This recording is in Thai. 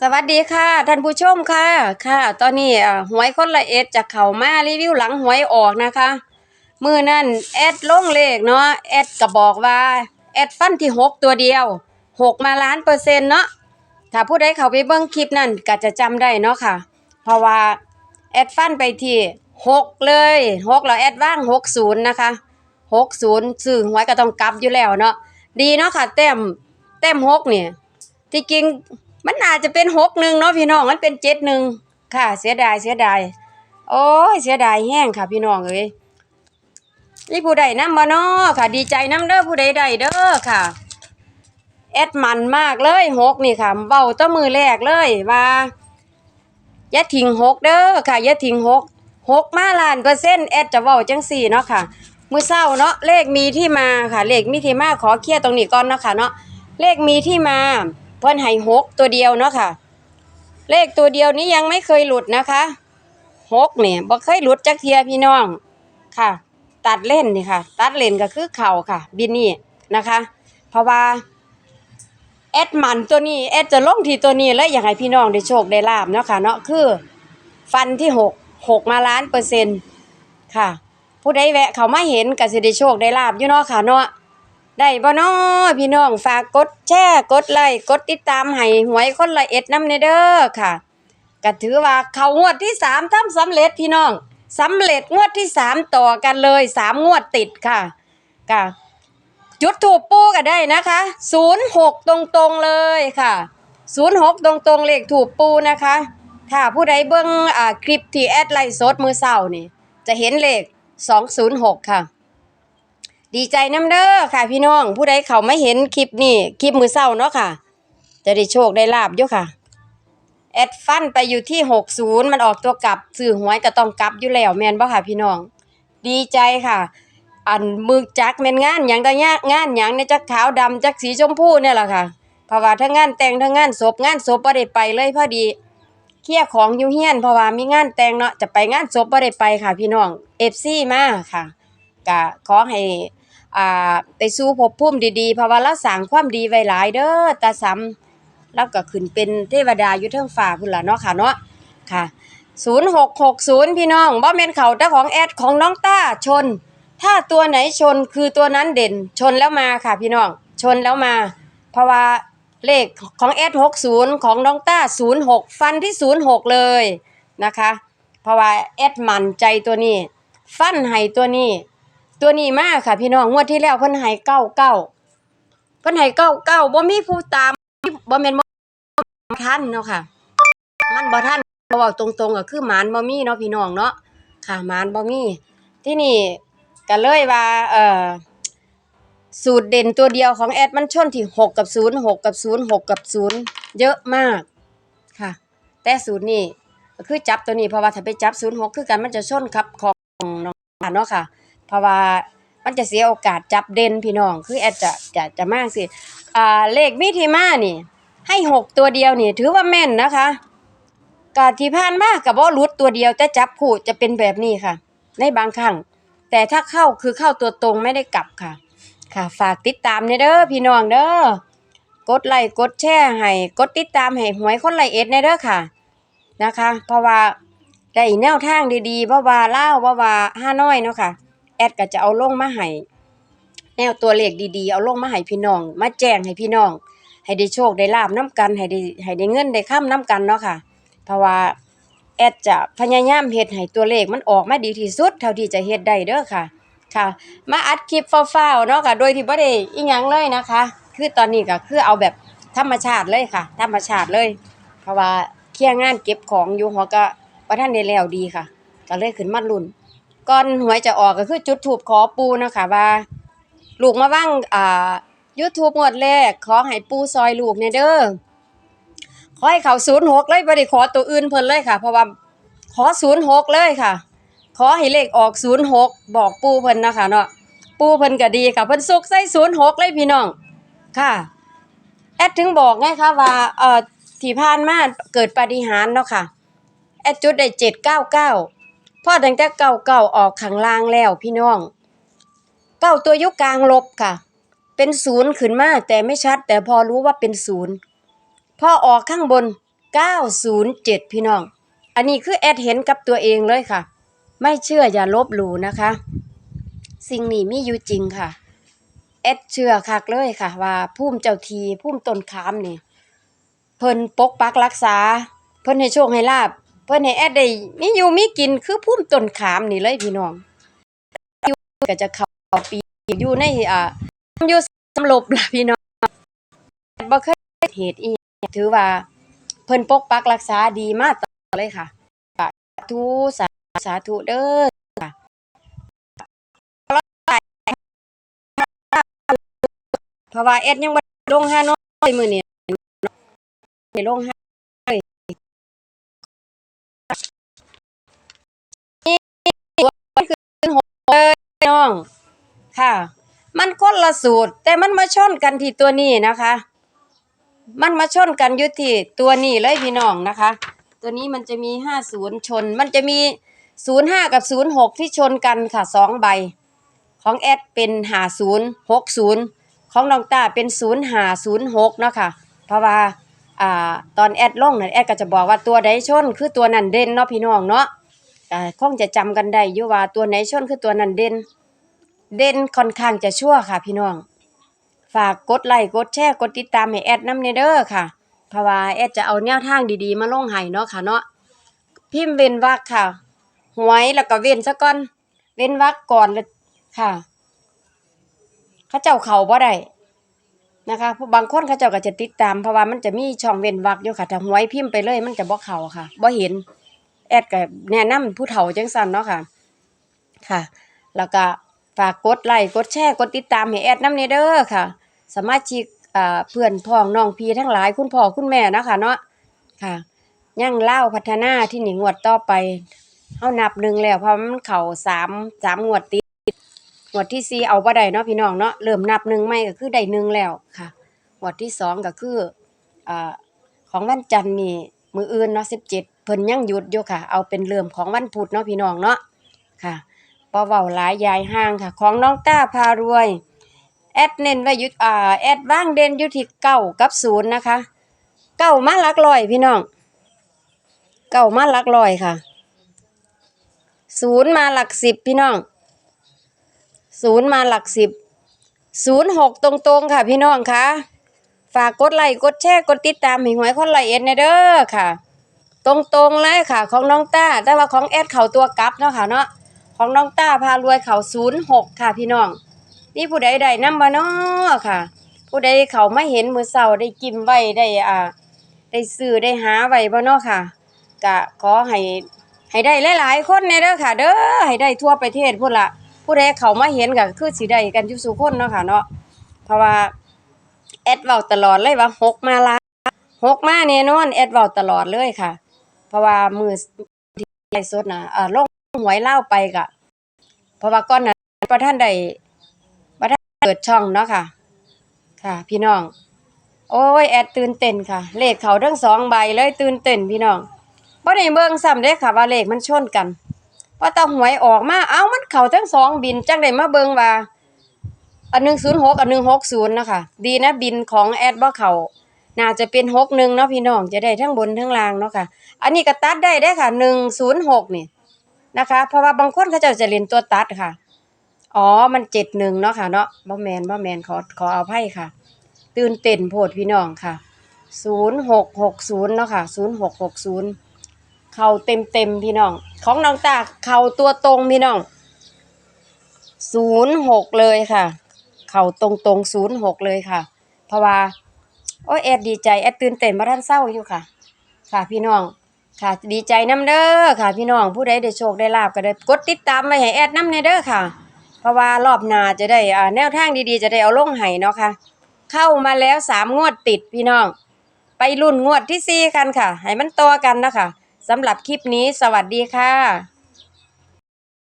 สวัสดีค่ะท่านผู้ชมค่ะค่ะ ตอนนี้หวยคนละเอ็ดจะเข้ามารีวิวหลังหวยออกนะคะมือนั่นแอดลงเลขเนาะแอดก็บอกว่าแอดฟันที่หกตัวเดียวหกมาล้านเปอร์เซ็นต์เนาะถ้าผู้ใดเข้าไปเบิ่งคลิปนั่นก็จะจำได้เนาะค่ะ เพราะว่าแอดฟันไปที่หกเลยหกแล้วแอดว่างหกศูนย์นะคะหกศูนย์ซื้อหวยก็ต้องกลับอยู่แล้วเนาะดีเนาะค่ะ แต้มแต้มหกเนี่ยที่จริง มันอาจจะเป็นหกหนึ่งเนาะพี่น้องมันเป็นเจ็ดหนึ่งค่ะ เสียดายเสียดายโอ้ยเสียดายแห้งค่ะพี่น้องเอ้ยนี่ผู้ใดนํมาเนาะค่ะ ดีใจน้ำเด้อผู้ใดใดเด้อค่ะ แอดมันมากเลยหกนี่ค่ะเบาต้มือแรกเลยว่าอย่าทิ้งหกเด้อค่ะอย่าทิ้งหกหกมาล้านเปอร์เซ็นต์แอดจะเว้าจังสี่เนาะค่ะมือเศร้าเนาะเลขมีที่มาค่ะ เลขมีที่มาขอเคลียร์ตรงนี้ก่อนเนาะค่ะเนาะเลขมีที่มา พิ่นให้หกตัวเดียวเนาะค่ะ เลขตัวเดียวนี้ยังไม่เคยหลุดนะคะหกเนี่ยบ่เคยหลุดจักเทียพี่น้องค่ะ ตัดเล่นนี่ค่ะ ตัดเล่นก็คือเข่าค่ะ บินนี่นะคะ เพราะว่าแอดมันตัวนี้แอดจะลงที่ตัวนี้แล้วอยากให้พี่น้องได้โชคได้ลาบเนาะค่ะเนาะคือฟันที่หกหกมาล้านเปอร์เซ็นต์ค่ะ ผู้ใดแวะเขามาเห็นก็สิได้โชคได้ลาบอยู่เนาะค่ะเนาะ ได้บ่น้อพี่น้องฝากกดแชร์กดไลค์กดติดตามให้หวยคนละเอ็ดน้ำเนเด้อค่ะก็ถือว่าเขางวดที่สามทำสำเร็จพี่น้องสำเร็จงวดที่สามต่อกันเลยสามงวดติดค่ะค่ะจุดถูกปูก็ได้นะคะศูนย์หกตรงๆเลยค่ะศูนย์หกตรงๆเลขถูกปูนะคะ ถ้าผู้ใดเบิ่งอ่าคลิปที่แอดไลฟ์สดมือเศร้านี่ จะเห็นเลขสองศูนย์หกค่ะ ดีใจน้ำเด้อค่ะ พี่น้อง ผู้ใดเขาไม่เห็นคลิปนี่คลิปมือเศร้าเนาะค่ะ จะได้โชคได้ลาบอยู่ค่ะ แอดฟันไปอยู่ที่หกศูนย์มันออกตัวกลับสื่อหวยก็ต้องกลับอยู่แล้วแมนบ่ค่ะ พี่น้อง ดีใจค่ะ อันมึกจักแมนงานหยังตะยากงานหยังในจักขาวดำจักสีชมพูเนี่ยแหละค่ะเพราะว่าทั้งงานแต่งทั้งงานศพงานศพบ่ได้ไปเลยพอดีเคลียของอยู่เฮียนเพราะว่ามีงานแต่งเนาะจะไปงานศพบ่ได้ไปค่ะ พี่น้อง FC มาค่ะก็ขอให้ อ่าไปสู่ภพภูมิดีๆเพราะว่าเราสร้างความดีไว้หลายเด้อตาสำแล้วก็ขึ้นเป็นเทวดาอยู่เทิงฟ้าพุ่นล่ะเนาะค่ะเนาะค่ะ0660 พี่น้องบ่แม่นเขาแต่ของแอดของน้องต้าชน ถ้าตัวไหนชนคือตัวนั้นเด่นชนแล้วมาค่ะพี่น้องชนแล้วมา เพราะว่าเลขของแอด60 ของน้องต้า 06 ฟันที่ 06 เลยนะคะ เพราะว่าแอดมั่นใจตัวนี้ ฟันให้ตัวนี้ ตัวนี้มากค่ะ พี่น้องงวดที่แล้วเพิ่นให้เก้าเก้าเพิ่นให้เก้าเก้าบ่มีผู้ตามบ่แม่นบ่ทันเนาะค่ะ มันบ่ทันเว้าตรงๆก็คือหมานบ่มีเนาะพี่น้องเนาะค่ะหมานบ่มีที่นี่ก็เลยว่าเอ่อสูตรเด่นตัวเดียวของแอดมันชนที่6กับ0 6กับ0 6กับ0เยอะมากค่ะ แต่สูตรนี้คือจับตัวนี้เพราะว่าถ้าไปจับ06คือกันมันจะชนครับของน้องเนาะค่ะ เพราะว่ามันจะเสียโอกาสจับเด่นพี่น้อง คือแอดจะจะจะมากสิอ่าเลขมิถิมานี่ ให้หกตัวเดียวนี่ ถือว่าแม่นนะคะกาที่ผ่านมากกับว่ารุดตัวเดียวแต่จับคู่จะเป็นแบบนี้ค่ะ ในบางครั้ง แต่ถ้าเข้าคือเข้าตัวตรงไม่ได้กลับค่ะ ค่ะฝากติดตามเด้อพี่น้องเด้อกดไลค์กดแชร์ให้กดติดตามให้หวยคนไลเอ็ดในเด้อค่ะนะคะ เพราะว่าได้แนวทางดีๆเพราะว่าเล่าเพราะว่าห้าน้อยเนาะค่ะ แอดก็จะเอาลงมาให้แนวตัวเลขดีๆ เอาลงมาให้พี่น้อง มาแจ้งให้พี่น้อง ให้ได้โชคได้ลาบน้กัน ให้ได้ให้ได้เงินได้ค้ำน้กันเนาะค่ะ เพราะว่าแอดจะพยายามเฮ็ดให้ตัวเลขมันออกมาดีที่สุด เท่าที่จะเฮ็ดได้เด้อค่ะ ค่ะ มาอัดคลิปฟ้าวๆเนาะค่ะ โดยที่บ่ได้อีหยังเลยนะคะ คือตอนนี้ก็คือเอาแบบธรรมชาติเลยค่ะ ธรรมชาติเลย เพราะว่าเคลียร์งานเก็บของอยู่หัวก็บ่ทันได้แล้วดีค่ะ ก็เลยขึ้นมาลุ้น ก่อนหวยจะออกก็คือจุดถูปขอปูเนาะค่ะว่า ลูกมาว่างอ่า YouTube งวดแรก ขอให้ปูซอยลูกเนี่ยเด้อขอให้เขา06เลยบ่ได้ขอตัวอื่นเพิ่นเลยค่ะ เพราะว่าขอ06เลยค่ะ ขอให้เลขออก06บอกปูเพิ่นนะคะเนาะปูเพิ่นก็ดีค่ะเพิ่นสุกใส่06เลยพี่น้องค่ะ แอดถึงบอกไงคะว่าเอ่อที่ผ่านมาเกิดปาฏิหาริย์เนาะค่ะ แอดจุดได้799 พอตั้งแต่เก่าเก่าออกข้างล่างแล้วพี่น้องเก้าตัวยุกกลางลบค่ะ เป็นศูนย์ขึ้นมาแต่ไม่ชัด แต่พอรู้ว่าเป็นศูนย์พอออกข้างบน907พี่น้อง อันนี้คือแอดเห็นกับตัวเองเลยค่ะ ไม่เชื่ออย่าลบหลู่นะคะ สิ่งนี้มีอยู่จริงค่ะแอดเชื่อคักเลยค่ะ ว่าภูมิเจ้าทีภูมิต้นขามนี่ เพิ่นปกปักรักษา เพิ่นให้โชคให้ลาบ เพิ่นให้แอดได้มีอยู่มีกินคือภูมิต้นขามนี่เลยพี่น้องอยู่ก็จะเข้าปีอยู่ในอ่าอยู่สำลบล่ะพี่น้องบ่เคยเหตุอีถือว่าเพิ่นปกปักรักษาดีมากตลอดเลยค่ะสาธุสาสาธุเด้อค่ะเพราะว่าแอดยังบ่ลงฮานอยมื้อนี้ได้ลงฮานอยนี่ คือหกเลยพี่น้อง ค่ะ มันคนละสูตร แต่มันมาชนกันที่ตัวนี้นะคะ มันมาชนกันอยู่ที่ตัวนี้เลยพี่น้องนะคะ ตัวนี้มันจะมีห้าศูนย์ชน มันจะมีศูนย์ห้ากับศูนย์หกที่ชนกันค่ะสองใบ ของแอดเป็นหาศูนย์หกศูนย์ของน้องตาเป็นศูนย์หาศูนย์หกเนาะค่ะ เพราะว่าอ่าตอนแอดลงนั่นแอดก็จะบอกว่าตัวใดชนคือตัวนั้นเด่นเนาะพี่น้องเนาะ อ่าคงจะจำกันได้อยู่ว่าตัวไหนชนคือตัวนั้นเด่น เด่นค่อนข้างจะชั่วค่ะ พี่น้อง ฝากกดไลค์กดแชร์กดติดตามให้แอดน้ำเนเด้อค่ะเพราะว่าแอดจะเอาแนวทางดีๆ มาลงให้เนาะค่ะเนาะพิมพ์เว้นวรรคค่ะ หวยแล้วก็เว้นซะก่อน เว้นวรรคก่อนเลยค่ะเขาเจ้าเขาบ่ได้นะคะบางคนเขาเจ้าก็จะติดตามเพราะว่ามันจะมีช่องเว้นวรรคอยู่ค่ะถ้าหวยพิมพ์ไปเลย มันจะบ่เข้าค่ะบ่เห็น แอดก็แนะนำผู้เฒ่าจังซั่นเนาะค่ะ ค่ะ แล้วก็ฝากกดไลค์กดแชร์กดติดตามให้แอดน้ำเนเด้อค่ะ สมาชิกอ่าเพื่อนพ้องน้องพี่ทั้งหลายคุณพ่อคุณแม่นะคะเนาะค่ะยังเล่าพัฒนาที่หนิงวดต่อไปเฮานับหนึ่งแล้วเพราะมันเข้าสามสามงวดติดงวดที่สี่เอาบ่ได้เนาะพี่น้องเนาะเริ่มนับหนึ่งใหม่ก็คือได้หนึ่งแล้วค่ะงวดที่สองก็คืออ่าของวันจันทร์นี่ มืออื่นเนาะสิบเจ็ดเพิ่นยังหยุดอยู่ค่ะ เอาเป็นเริ่มของวันพุธเนาะพี่น้องเนาะค่ะปเว้าหลายยายห่างค่ะ ของน้องต้าพารวย แอดเน้นไว้ยู่อ่าแอดว่างเด่นยู่ที่เก้ากับศูนย์นะคะเก้ามาลักร้อยพี่น้องเก้ามาลักร้อยค่ะศูนย์มาหลักสิบพี่น้องศูนย์มาหลักสิบศูนย์หกตรงๆค่ะพี่น้องค่ะ ฝากกดไลค์กดแชร์กดติดตามให้หวยคนละเอ็ดในเด้อค่ะ ตรงๆเลยค่ะ ของน้องต้าแต่ว่าของแอดเข่าตัวกลับเนาะค่ะเนาะของน้องต้าพารวยเข่าศูนย์หกค่ะพี่น้อง นี่ผู้ใดได้นำบ่น้อค่ะ ผู้ใดเขาไม่เห็นมือเสาได้กิมไว้ได้อ่า ได้ซื้อได้หาไว้บ่เนาะค่ะก็ขอให้ให้ได้หลายๆคนในเด้อค่ะ เด้อให้ได้ทั่วประเทศพุ่นละผู้ใดเขามาเห็นก็คือสิได้กันอยู่สู่คนเนาะค่ะเนาะเพราะว่า แอดเว้าตลอดเลยว่าหกมาละหกมาแน่นอนแอดเว้าตลอดเลยค่ะ เพราะว่ามือที่ไลฟ์สดนะอ่าลงหวยเล่าไปกะเพราะว่าก่อนนั้นประท่านได้ประท่านเปิดช่องเนาะค่ะ ค่ะ พี่น้อง โอ้ยแอดตื่นเต้นค่ะ เลขเขาทั้งสองใบเลยตื่นเต้นพี่น้องบ่ได้เบิ่งซ้ำเด้ค่ะ ว่าเลขมันชนกันพอตาหวยออกมา เอ้ามันเขาทั้งสองบินจังได้มาเบิ่งว่า อัน106อัน160นย์นะคะดีนะบินของแอดบ่เขาน่าจะเป็น61เนาะพี่น้องจะได้ทั้งบนทั้งล่างเนาะค่ะ อันนี้ก็ตัดได้เด้ค่ะ106นี่นะคะ เพราะว่าบางคนเขาจะจะเรียนตัวตัดค่ะ อ๋อมันเจ็ดหนึ่งเนาะค่ะเนาะบ่แมนบ่แมนขอขอเอาไพ่ค่ะ ตื่นเต้นโพดพี่น้องค่ะศูนย์หกหกศูนย์เนาะค่ะศูนย์หกหกศูนย์เข่าเต็มเต็มพี่น้อง ของน้องตาเข่าตัวตรงพี่น้องศูนย์หกเลยค่ะ เข่าตรงตรงศูนย์หกเลยค่ะ เพราะว่าโอ้แอดดีใจแอดตื่นเต้นมาท่านเศร้าอยู่ค่ะ ค่ะพี่น้องค่ะดีใจน้ำเด้อค่ะ พี่น้องผู้ใดได้โชคได้ลาบก็ได้กดติดตามไว้ให้แอดน้ำในเด้อค่ะ เพราะว่ารอบหน้าจะได้อ่าแนวทางดีๆ จะได้เอาลงให้เนาะค่ะ เข้ามาแล้วสามงวดติดพี่น้อง ไปรุ่นงวดที่สี่กันค่ะ ให้มันต่อกันนะคะสำหรับคลิปนี้สวัสดีค่ะ